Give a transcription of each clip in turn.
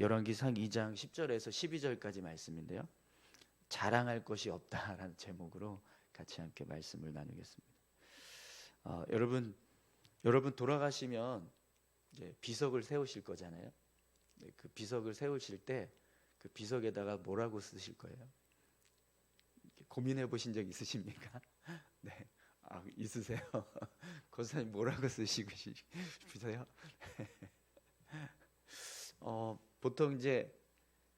열왕기상 2장 10절에서 12절까지 말씀인데요. 자랑할 것이 없다라는 제목으로 같이 함께 말씀을 나누겠습니다. 어, 여러분 여러분 돌아가시면 비석을 세우실 거잖아요. 네, 그 비석을 세우실 때 그 비석에다가 뭐라고 쓰실 거예요? 고민해 보신 적 있으십니까? 네, 아, 있으세요? 권사님 뭐라고 쓰시고 싶으세요? 어, 보통 이제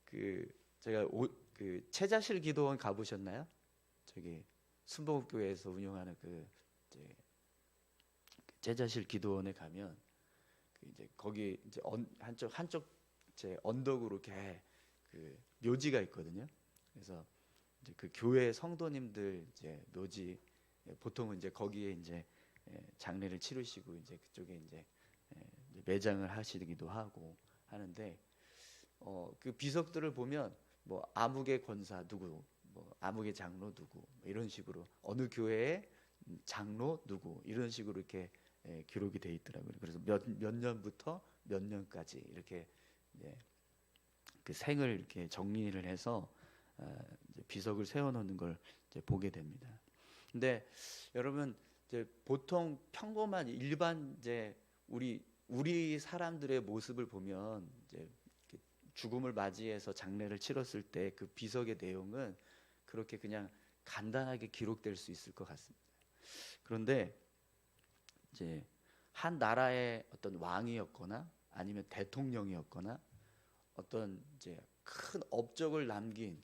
그 제가 오, 그 채자실 기도원 가보셨나요? 저기 순복교회에서 운영하는 그 이제 제자실 기도원에 가면 그 이제 거기 이제 언, 한쪽 한쪽 제 언덕으로 이렇게 그 묘지가 있거든요. 그래서 이제 그 교회 성도님들 이제 묘지 예, 보통은 이제 거기에 이제 예, 장례를 치르시고 이제 그쪽에 이제 예, 매장을 하시기도 하고 하는데 어, 그 비석들을 보면 뭐 아무개 권사 누구 뭐 아무개 장로 누구 뭐 이런 식으로 어느 교회의 장로 누구 이런 식으로 이렇게 예, 기록이 돼 있더라고요. 그래서 몇, 몇 년부터 몇 년까지 이렇게 예, 그 생을 이렇게 정리를 해서 어, 비석을 세워놓는 걸 보게 됩니다. 근데 여러분 이제 보통 평범한 일반 이제 우리 우리 사람들의 모습을 보면 이제 죽음을 맞이해서 장례를 치렀을 때 그 비석의 내용은 그렇게 그냥 간단하게 기록될 수 있을 것 같습니다. 그런데 이제 한 나라의 어떤 왕이었거나 아니면 대통령이었거나 어떤 이제 큰 업적을 남긴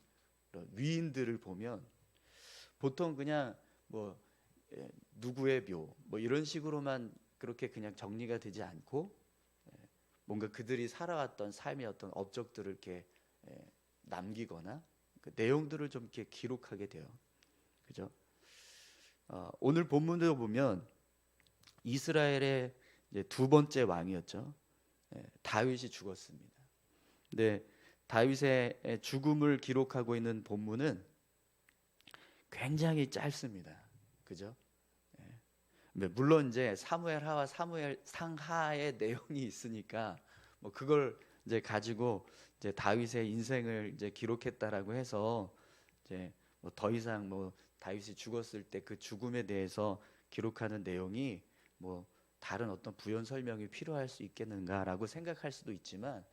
위인들을 보면 보통 그냥 뭐 예, 누구의 묘 뭐 이런 식으로만 그렇게 그냥 정리가 되지 않고 예, 뭔가 그들이 살아왔던 삶의 어떤 업적들을 이렇게 예, 남기거나 그 내용들을 좀 이렇게 기록하게 돼요. 그죠? 어, 오늘 본문을 보면 이스라엘의 두 번째 왕이었죠. 예, 다윗이 죽었습니다. 근데 다윗의 죽음을 기록하고 있는 본문은 굉장히 짧습니다. 그죠? 예. 물론 이제 사무엘 하와 사무엘 상하의 내용이 있으니까 뭐 그걸 이제 가지고 이제 다윗의 인생을 이제 기록했다라고 해서 이제 뭐 더 이상 뭐 다윗이 죽었을 때 그 죽음에 대해서 기록하는 내용이 뭐 다른 어떤 부연 설명이 필요할 수 있겠는가라고 생각할 수도 있지만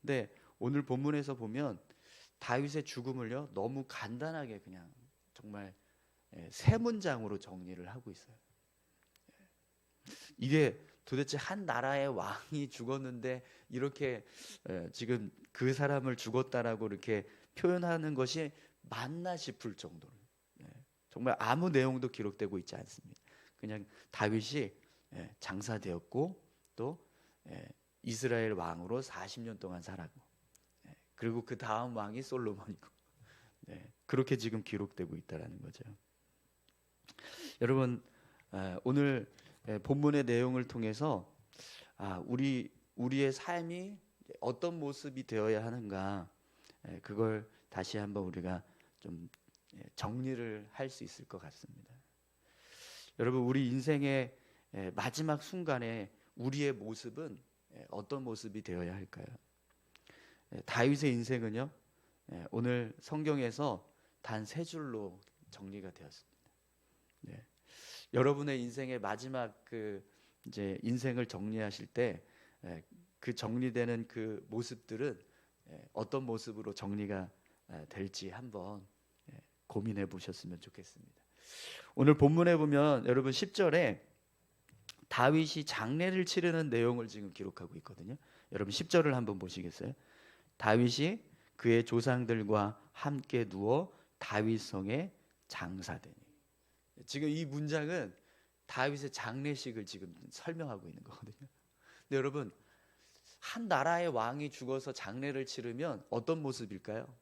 근데 오늘 본문에서 보면 다윗의 죽음을요 너무 간단하게 그냥 정말 예, 세 문장으로 정리를 하고 있어요. 예. 이게 도대체 한 나라의 왕이 죽었는데 이렇게 예, 지금 그 사람을 죽었다라고 이렇게 표현하는 것이 맞나 싶을 정도로 정말 아무 내용도 기록되고 있지 않습니다. 그냥 다윗이 장사되었고 또 이스라엘 왕으로 40년 동안 살았고 그리고 그 다음 왕이 솔로몬이고 그렇게 지금 기록되고 있다라는 거죠. 여러분 오늘 본문의 내용을 통해서 아, 우리 우리의 삶이 어떤 모습이 되어야 하는가 그걸 다시 한번 우리가 좀 정리를 할 수 있을 것 같습니다. 여러분 우리 인생의 마지막 순간에 우리의 모습은 어떤 모습이 되어야 할까요? 다윗의 인생은요 오늘 성경에서 단 세 줄로 정리가 되었습니다. 네. 여러분의 인생의 마지막 그 이제 인생을 정리하실 때 그 정리되는 그 모습들은 어떤 모습으로 정리가 될지 한번 고민해 보셨으면 좋겠습니다. 오늘 본문에 보면 여러분 10절에 다윗이 장례를 치르는 내용을 지금 기록하고 있거든요. 여러분 10절을 한번 보시겠어요? 다윗이 그의 조상들과 함께 누워 다윗성에 장사되니. 지금 이 문장은 다윗의 장례식을 지금 설명하고 있는 거거든요. 근데 여러분 한 나라의 왕이 죽어서 장례를 치르면 어떤 모습일까요?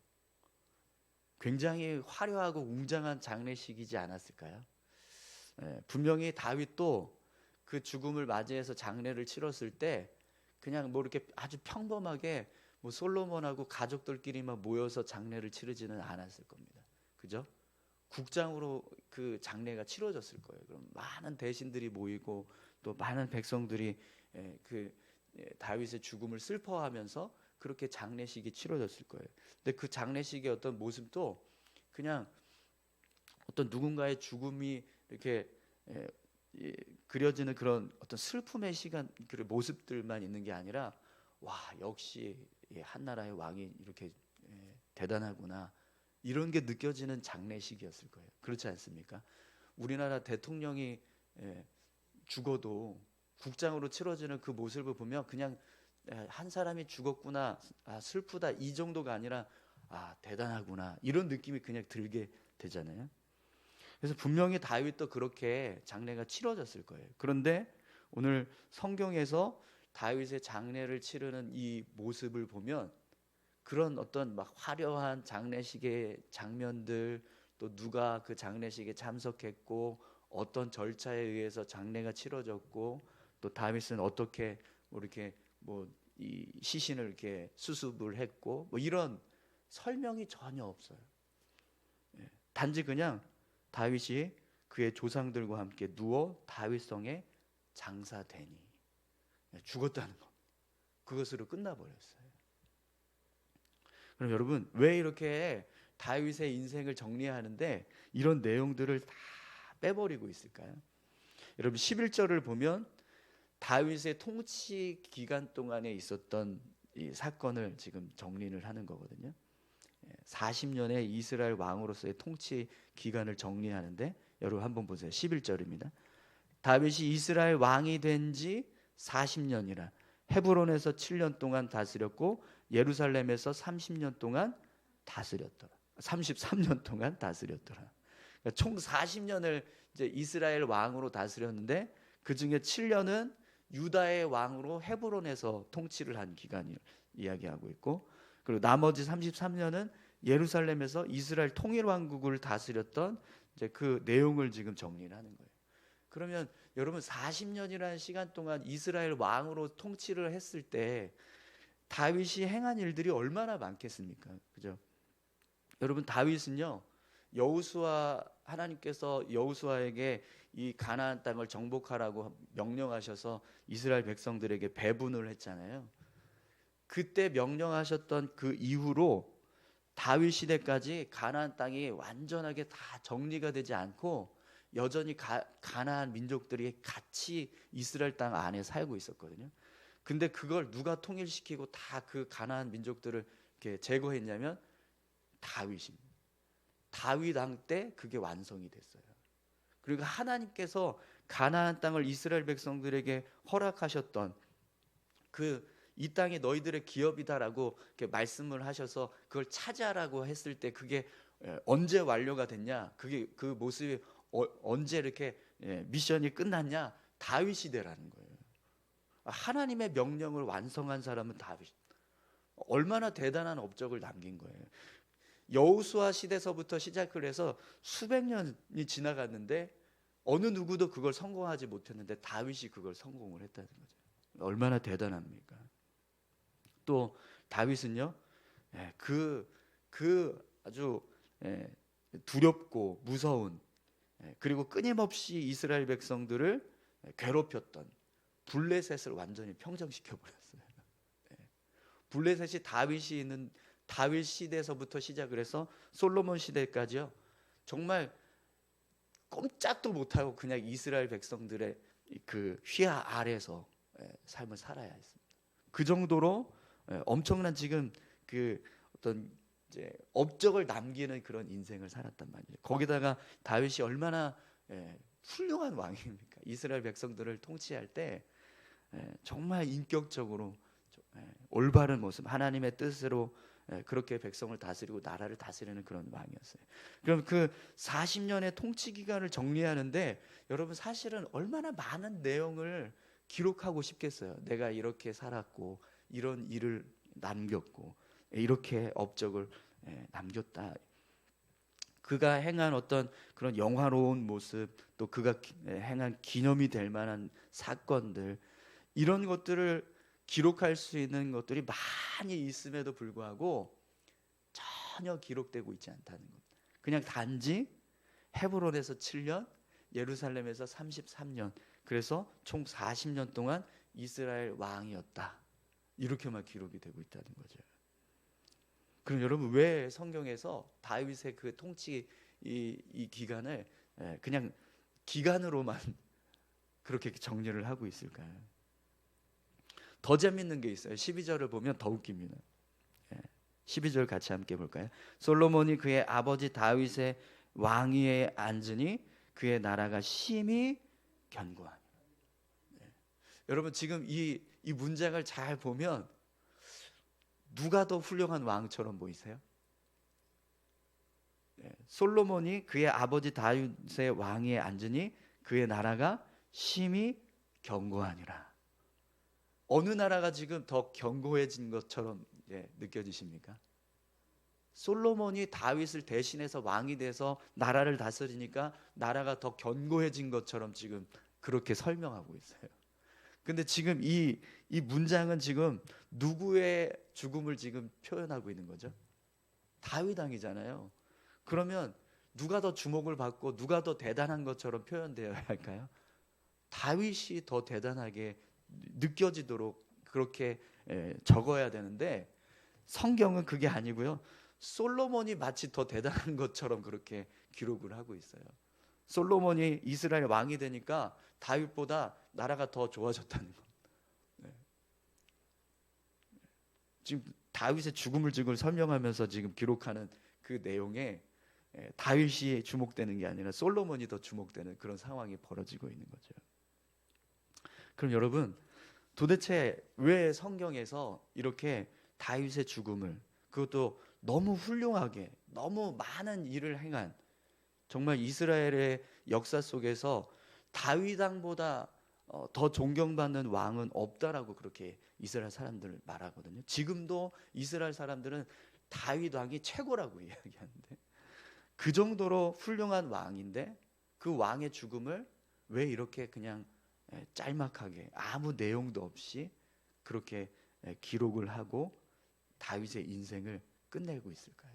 굉장히 화려하고 웅장한 장례식이지 않았을까요? 예, 분명히 다윗도 그 죽음을 맞이해서 장례를 치렀을 때 그냥 뭐 이렇게 아주 평범하게 뭐 솔로몬하고 가족들끼리만 모여서 장례를 치르지는 않았을 겁니다. 그죠? 국장으로 그 장례가 치러졌을 거예요. 그럼 많은 대신들이 모이고 또 많은 백성들이 예, 그 예, 다윗의 죽음을 슬퍼하면서 그렇게 장례식이 치러졌을 거예요. 근데 그 장례식의 어떤 모습도 그냥 어떤 누군가의 죽음이 이렇게 예, 예, 그려지는 그런 어떤 슬픔의 시간 그 모습들만 있는 게 아니라 와 역시 예, 한 나라의 왕이 이렇게 예, 대단하구나 이런 게 느껴지는 장례식이었을 거예요. 그렇지 않습니까? 우리나라 대통령이 예, 죽어도 국장으로 치러지는 그 모습을 보면 그냥 예, 한 사람이 죽었구나 아, 슬프다 이 정도가 아니라 아 대단하구나 이런 느낌이 그냥 들게 되잖아요. 그래서 분명히 다윗도 그렇게 장례가 치러졌을 거예요. 그런데 오늘 성경에서 다윗의 장례를 치르는 이 모습을 보면 그런 어떤 막 화려한 장례식의 장면들 또 누가 그 장례식에 참석했고 어떤 절차에 의해서 장례가 치러졌고 또 다윗은 어떻게 뭐 이렇게 뭐 이 시신을 이렇게 수습을 했고 뭐 이런 설명이 전혀 없어요. 예, 단지 그냥 다윗이 그의 조상들과 함께 누워 다윗성에 장사되니 예, 죽었다는 것 그것으로 끝나버렸어요. 그럼 여러분 왜 이렇게 다윗의 인생을 정리하는데 이런 내용들을 다 빼버리고 있을까요? 여러분 11절을 보면 다윗의 통치 기간 동안에 있었던 이 사건을 지금 정리를 하는 거거든요. 40년의 이스라엘 왕으로서의 통치 기간을 정리하는데 여러분 한번 보세요. 11절입니다. 다윗이 이스라엘 왕이 된 지 40년이라 헤브론에서 7년 동안 다스렸고 예루살렘에서 30년 동안 다스렸더라. 33년 동안 다스렸더라. 그러니까 총 40년을 이제 이스라엘 왕으로 다스렸는데 그 중에 7년은 유다의 왕으로 헤브론에서 통치를 한 기간을 이야기하고 있고 그리고 나머지 33년은 예루살렘에서 이스라엘 통일 왕국을 다스렸던 이제 그 내용을 지금 정리를 하는 거예요. 그러면 여러분 40년이라는 시간 동안 이스라엘 왕으로 통치를 했을 때 다윗이 행한 일들이 얼마나 많겠습니까? 그죠? 여러분 다윗은요. 여우수아 하나님께서 여우수아에게 이 가나안 땅을 정복하라고 명령하셔서 이스라엘 백성들에게 배분을 했잖아요. 그때 명령하셨던 그 이후로 다윗 시대까지 가나안 땅이 완전하게 다 정리가 되지 않고 여전히 가, 가나안 민족들이 같이 이스라엘 땅 안에 살고 있었거든요. 근데 그걸 누가 통일시키고 다 그 가나안 민족들을 이렇게 제거했냐면 다윗입니다. 다윗 왕 때 그게 완성이 됐어요. 그리고 하나님께서 가나안 땅을 이스라엘 백성들에게 허락하셨던 그 이 땅이 너희들의 기업이다라고 이렇게 말씀을 하셔서 그걸 차지하라고 했을 때 그게 예, 언제 완료가 됐냐? 그게 그 모습이 어, 언제 이렇게 예, 미션이 끝났냐? 다윗 시대라는 거예요. 하나님의 명령을 완성한 사람은 다윗. 얼마나 대단한 업적을 남긴 거예요. 여우수아 시대서부터 시작을 해서 수백 년이 지나갔는데 어느 누구도 그걸 성공하지 못했는데 다윗이 그걸 성공을 했다는 거죠. 얼마나 대단합니까? 또 다윗은요, 예, 그, 그 아주 예, 두렵고 무서운 예, 그리고 끊임없이 이스라엘 백성들을 괴롭혔던 블레셋을 완전히 평정시켜 버렸어요. 블레셋이 다윗이 있는 다윗 시대에서부터 시작을 해서 솔로몬 시대까지요. 정말 꼼짝도 못하고 그냥 이스라엘 백성들의 그 휘하 아래서 삶을 살아야 했습니다. 그 정도로 엄청난 지금 그 어떤 이제 업적을 남기는 그런 인생을 살았단 말이에요. 거기다가 다윗이 얼마나 훌륭한 왕입니까? 이스라엘 백성들을 통치할 때 정말 인격적으로 올바른 모습, 하나님의 뜻으로 그렇게 백성을 다스리고 나라를 다스리는 그런 왕이었어요. 그럼 그 40년의 통치 기간을 정리하는데 여러분 사실은 얼마나 많은 내용을 기록하고 싶겠어요. 내가 이렇게 살았고 이런 일을 남겼고 이렇게 업적을 남겼다. 그가 행한 어떤 그런 영화로운 모습 또 그가 행한 기념이 될 만한 사건들 이런 것들을 기록할 수 있는 것들이 많이 있음에도 불구하고 전혀 기록되고 있지 않다는 것. 그냥 단지 헤브론에서 7년, 예루살렘에서 33년. 그래서 총 40년 동안 이스라엘 왕이었다. 이렇게만 기록이 되고 있다는 거죠. 그럼 여러분 왜 성경에서 다윗의 그 통치 이, 이 기간을 예, 그냥 기간으로만 그렇게 정리를 하고 있을까요? 더 재밌는 게 있어요. 12절을 보면 더 웃깁니다. 예, 12절 같이 함께 볼까요? 솔로몬이 그의 아버지 다윗의 왕위에 앉으니 그의 나라가 심히 견고하니. 예. 여러분 지금 이, 이 문장을 잘 보면 누가 더 훌륭한 왕처럼 보이세요? 예, 솔로몬이 그의 아버지 다윗의 왕위에 앉으니 그의 나라가 심히 견고하니라. 어느 나라가 지금 더 견고해진 것처럼 예, 느껴지십니까? 솔로몬이 다윗을 대신해서 왕이 돼서 나라를 다스리니까 나라가 더 견고해진 것처럼 지금 그렇게 설명하고 있어요. 근데 지금 이, 이 문장은 지금 누구의 죽음을 지금 표현하고 있는 거죠? 다윗 왕이잖아요. 그러면 누가 더 주목을 받고 누가 더 대단한 것처럼 표현되어야 할까요? 다윗이 더 대단하게 느껴지도록 그렇게 예, 적어야 되는데 성경은 그게 아니고요. 솔로몬이 마치 더 대단한 것처럼 그렇게 기록을 하고 있어요. 솔로몬이 이스라엘 왕이 되니까 다윗보다 나라가 더 좋아졌다는 거. 네. 지금 다윗의 죽음을 지금 설명하면서 지금 기록하는 그 내용에 예, 다윗이 주목되는 게 아니라 솔로몬이 더 주목되는 그런 상황이 벌어지고 있는 거죠. 그럼 여러분 도대체 왜 성경에서 이렇게 다윗의 죽음을 그것도 너무 훌륭하게 너무 많은 일을 행한 정말 이스라엘의 역사 속에서 다윗 왕보다 어, 더 존경받는 왕은 없다라고 그렇게 이스라엘 사람들 말하거든요. 지금도 이스라엘 사람들은 다윗 왕이 최고라고 이야기하는데 그 정도로 훌륭한 왕인데 그 왕의 죽음을 왜 이렇게 그냥 예, 짤막하게 아무 내용도 없이 그렇게 예, 기록을 하고 다윗의 인생을 끝내고 있을까요?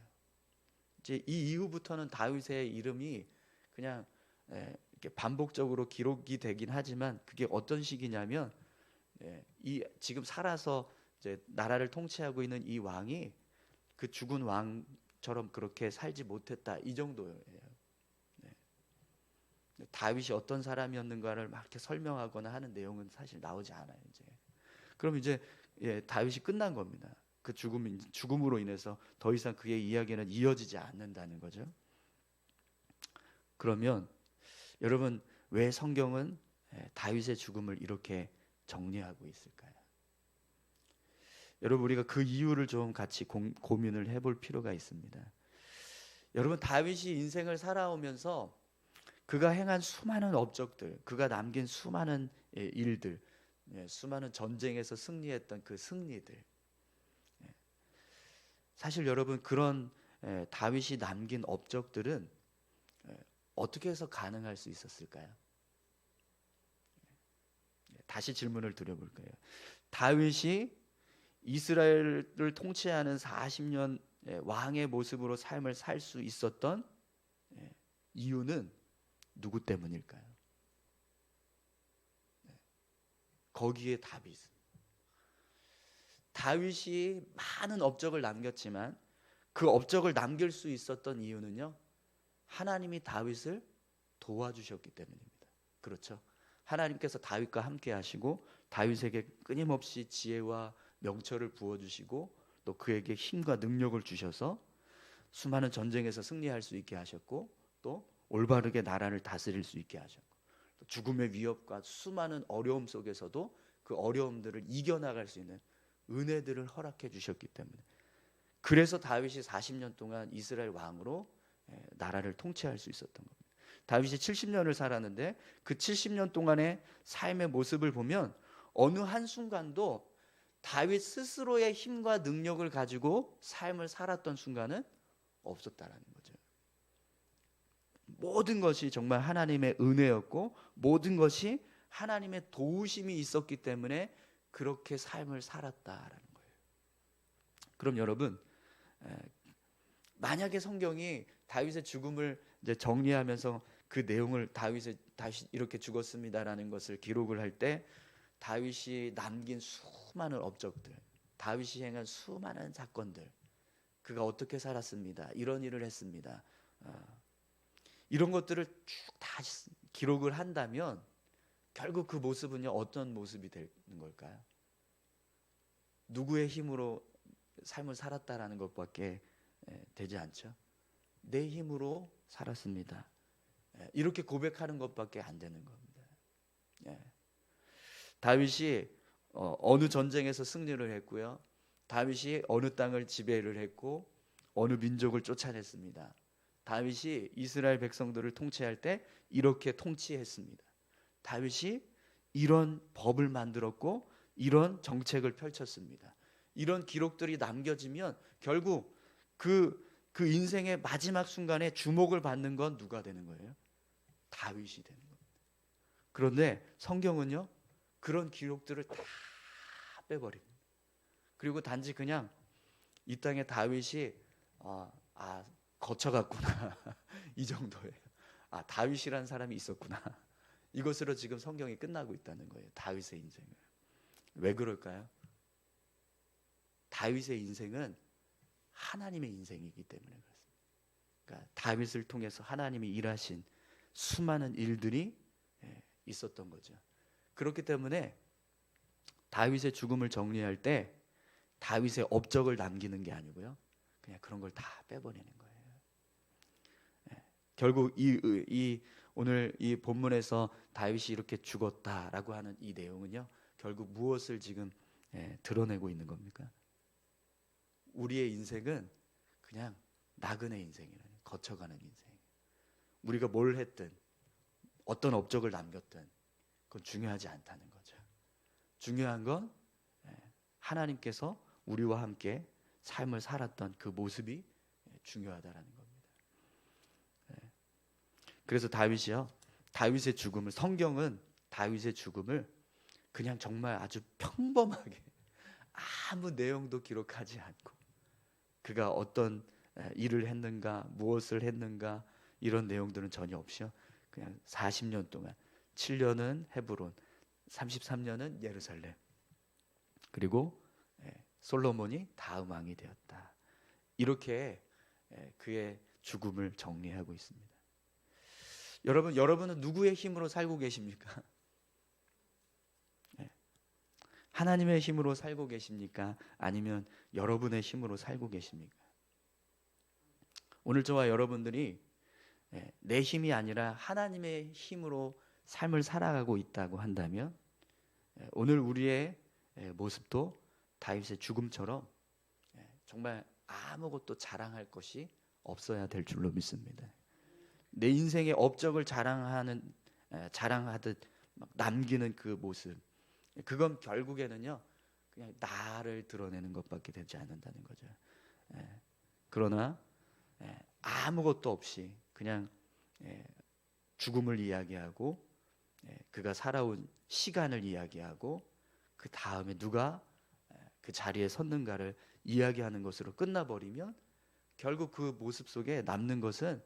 이제 이 이후부터는 다윗의 이름이 그냥 예, 이렇게 반복적으로 기록이 되긴 하지만 그게 어떤 시기냐면 이 지금 살아서 나라를 통치하고 있는 이 왕이 그 죽은 왕처럼 그렇게 살지 못했다 이 정도예요. 다윗이 어떤 사람이었는가를 막 이렇게 설명하거나 하는 내용은 사실 나오지 않아요. 이제 그럼 이제 예, 다윗이 끝난 겁니다. 그 죽음 죽음으로 인해서 더 이상 그의 이야기는 이어지지 않는다는 거죠. 그러면 여러분 왜 성경은 예, 다윗의 죽음을 이렇게 정리하고 있을까요? 여러분 우리가 그 이유를 좀 같이 고, 고민을 해볼 필요가 있습니다. 여러분 다윗이 인생을 살아오면서 그가 행한 수많은 업적들, 그가 남긴 수많은 예, 일들, 예, 수많은 전쟁에서 승리했던 그 승리들. 예. 사실 여러분 그런 다윗이 남긴 업적들은 어떻게 해서 가능할 수 있었을까요? 다시 질문을 드려볼까요? 다윗이 이스라엘을 통치하는 40년 왕의 모습으로 삶을 살 수 있었던 이유는 누구 때문일까요? 네. 거기에 답이 있습니다. 다윗이 많은 업적을 남겼지만 그 업적을 남길 수 있었던 이유는요. 하나님이 다윗을 도와주셨기 때문입니다. 그렇죠? 하나님께서 다윗과 함께 하시고 다윗에게 끊임없이 지혜와 명철을 부어 주시고 또 그에게 힘과 능력을 주셔서 수많은 전쟁에서 승리할 수 있게 하셨고 또 올바르게 나라를 다스릴 수 있게 하셨고 죽음의 위협과 수많은 어려움 속에서도 그 어려움들을 이겨나갈 수 있는 은혜들을 허락해 주셨기 때문에 그래서 다윗이 40년 동안 이스라엘 왕으로 예, 나라를 통치할 수 있었던 겁니다. 다윗이 70년을 살았는데 그 70년 동안의 삶의 모습을 보면 어느 한 순간도 다윗 스스로의 힘과 능력을 가지고 삶을 살았던 순간은 없었다라는 거죠. 모든 것이 정말 하나님의 은혜였고 모든 것이 하나님의 도우심이 있었기 때문에 그렇게 삶을 살았다라는 거예요. 그럼 여러분 만약에 성경이 다윗의 죽음을 이제 정리하면서 그 내용을 다윗의 다시 이렇게 죽었습니다라는 것을 기록을 할 때 다윗이 남긴 수많은 업적들 다윗이 행한 수많은 사건들, 그가 어떻게 살았습니다. 이런 일을 했습니다. 어, 이런 것들을 쭉 다 기록을 한다면 결국 그 모습은요 어떤 모습이 되는 걸까요? 누구의 힘으로 삶을 살았다라는 것밖에 예, 되지 않죠. 내 힘으로 살았습니다. 예, 이렇게 고백하는 것밖에 안 되는 겁니다. 예. 다윗이 어, 어느 전쟁에서 승리를 했고요. 다윗이 어느 땅을 지배를 했고 어느 민족을 쫓아냈습니다. 다윗이 이스라엘 백성들을 통치할 때 이렇게 통치했습니다. 다윗이 이런 법을 만들었고 이런 정책을 펼쳤습니다. 이런 기록들이 남겨지면 결국 그, 그 인생의 마지막 순간에 주목을 받는 건 누가 되는 거예요? 다윗이 되는 겁니다. 그런데 성경은요, 그런 기록들을 다 빼버립니다. 그리고 단지 그냥 이 땅에 다윗이 아, 아 거쳐갔구나 이 정도예요. 아 다윗이라는 사람이 있었구나 이것으로 지금 성경이 끝나고 있다는 거예요. 다윗의 인생을 왜 그럴까요? 다윗의 인생은 하나님의 인생이기 때문에 그렇습니다. 그러니까 다윗을 통해서 하나님이 일하신 수많은 일들이 예, 있었던 거죠. 그렇기 때문에 다윗의 죽음을 정리할 때 다윗의 업적을 남기는 게 아니고요. 그냥 그런 걸 다 빼버리는 거예요. 예, 결국 이, 이 오늘 이 본문에서 다윗이 이렇게 죽었다라고 하는 이 내용은요. 결국 무엇을 지금 예, 드러내고 있는 겁니까? 우리의 인생은 그냥 나그네 인생이라는 거쳐가는 인생. 우리가 뭘 했든 어떤 업적을 남겼든 그건 중요하지 않다는 거죠. 중요한 건 예, 하나님께서 우리와 함께 삶을 살았던 그 모습이 중요하다라는 겁니다. 예. 그래서 다윗이요. 다윗의 죽음을 성경은 다윗의 죽음을 그냥 정말 아주 평범하게 아무 내용도 기록하지 않고 그가 어떤 예, 일을 했는가 무엇을 했는가 이런 내용들은 전혀 없이요. 그냥 40년 동안 7년은 헤브론, 33년은 예루살렘. 그리고 예, 솔로몬이 다음 왕이 되었다. 이렇게 예, 그의 죽음을 정리하고 있습니다. 여러분, 여러분은 누구의 힘으로 살고 계십니까? 예. 하나님의 힘으로 살고 계십니까? 아니면 여러분의 힘으로 살고 계십니까? 오늘 저와 여러분들이 내 힘이 아니라 하나님의 힘으로 삶을 살아가고 있다고 한다면 오늘 우리의 모습도 다윗의 죽음처럼 정말 아무것도 자랑할 것이 없어야 될 줄로 믿습니다. 내 인생의 업적을 자랑하는 자랑하듯 남기는 그 모습, 그건 결국에는요 그냥 나를 드러내는 것밖에 되지 않는다는 거죠. 그러나 아무것도 없이 그냥 죽음을 이야기하고 그가 살아온 시간을 이야기하고 그 다음에 누가 그 자리에 섰는가를 이야기하는 것으로 끝나버리면 결국 그 모습 속에 남는 것은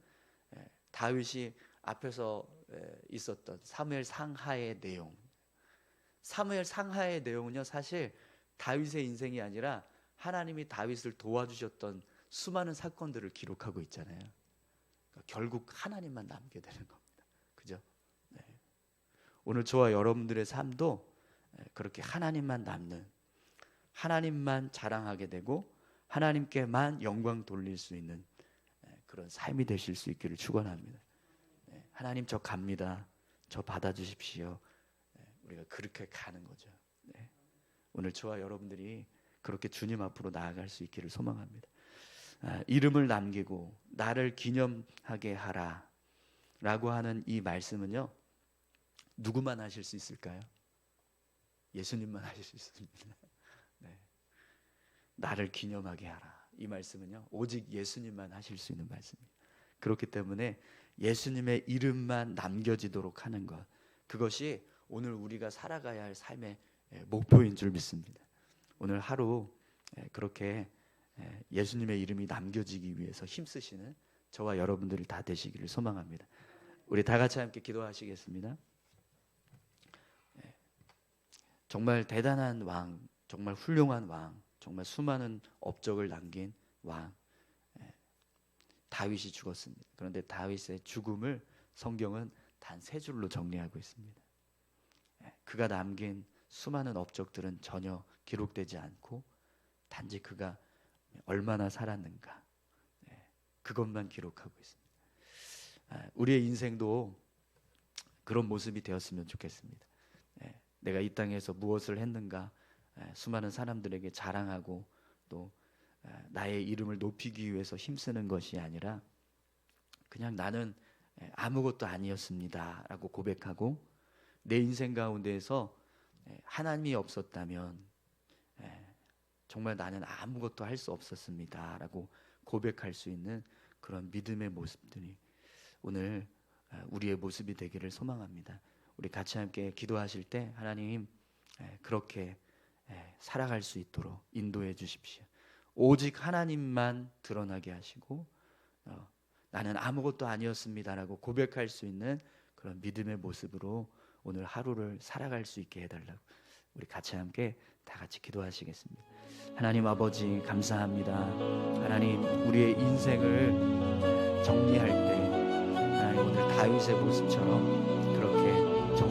다윗이 앞에서 있었던 사무엘 상하의 내용. 사무엘 상하의 내용은요 사실 다윗의 인생이 아니라 하나님이 다윗을 도와주셨던 수많은 사건들을 기록하고 있잖아요. 그러니까 결국 하나님만 남게 되는 겁니다. 그죠? 네. 오늘 저와 여러분들의 삶도 그렇게 하나님만 남는 하나님만 자랑하게 되고 하나님께만 영광 돌릴 수 있는 그런 삶이 되실 수 있기를 축원합니다. 하나님 저 갑니다. 저 받아주십시오. 우리가 그렇게 가는 거죠. 네. 오늘 저와 여러분들이 그렇게 주님 앞으로 나아갈 수 있기를 소망합니다. 아, 이름을 남기고 나를 기념하게 하라 라고 하는 이 말씀은요 누구만 하실 수 있을까요? 예수님만 하실 수 있습니다. 네. 나를 기념하게 하라 이 말씀은요 오직 예수님만 하실 수 있는 말씀입니다. 그렇기 때문에 예수님의 이름만 남겨지도록 하는 것 그것이 오늘 우리가 살아가야 할 삶의 목표인 줄 믿습니다. 오늘 하루 그렇게 예, 예수님의 이름이 남겨지기 위해서 힘쓰시는 저와 여러분들이 다 되시기를 소망합니다. 우리 다 같이 함께 기도하시겠습니다. 예, 정말 대단한 왕, 정말 훌륭한 왕, 정말 수많은 업적을 남긴 왕 예, 다윗이 죽었습니다. 그런데 다윗의 죽음을 성경은 단 세 줄로 정리하고 있습니다. 예, 그가 남긴 수많은 업적들은 전혀 기록되지 않고 단지 그가 얼마나 살았는가 예, 그것만 기록하고 있습니다. 아, 우리의 인생도 그런 모습이 되었으면 좋겠습니다. 예, 내가 이 땅에서 무엇을 했는가 예, 수많은 사람들에게 자랑하고 또 예, 나의 이름을 높이기 위해서 힘쓰는 것이 아니라 그냥 나는 예, 아무것도 아니었습니다 라고 고백하고 내 인생 가운데에서 예, 하나님이 없었다면 예, 정말 나는 아무것도 할 수 없었습니다 라고 고백할 수 있는 그런 믿음의 모습들이 오늘 아, 우리의 모습이 되기를 소망합니다. 우리 같이 함께 기도하실 때 하나님 예, 그렇게 예, 살아갈 수 있도록 인도해 주십시오. 오직 하나님만 드러나게 하시고 어, 나는 아무것도 아니었습니다라고 고백할 수 있는 그런 믿음의 모습으로 오늘 하루를 살아갈 수 있게 해달라고 우리 같이 함께 다 같이 기도하시겠습니다. 하나님 아버지 감사합니다. 하나님 우리의 인생을 정리할 때 하나님 오늘 다윗의 모습처럼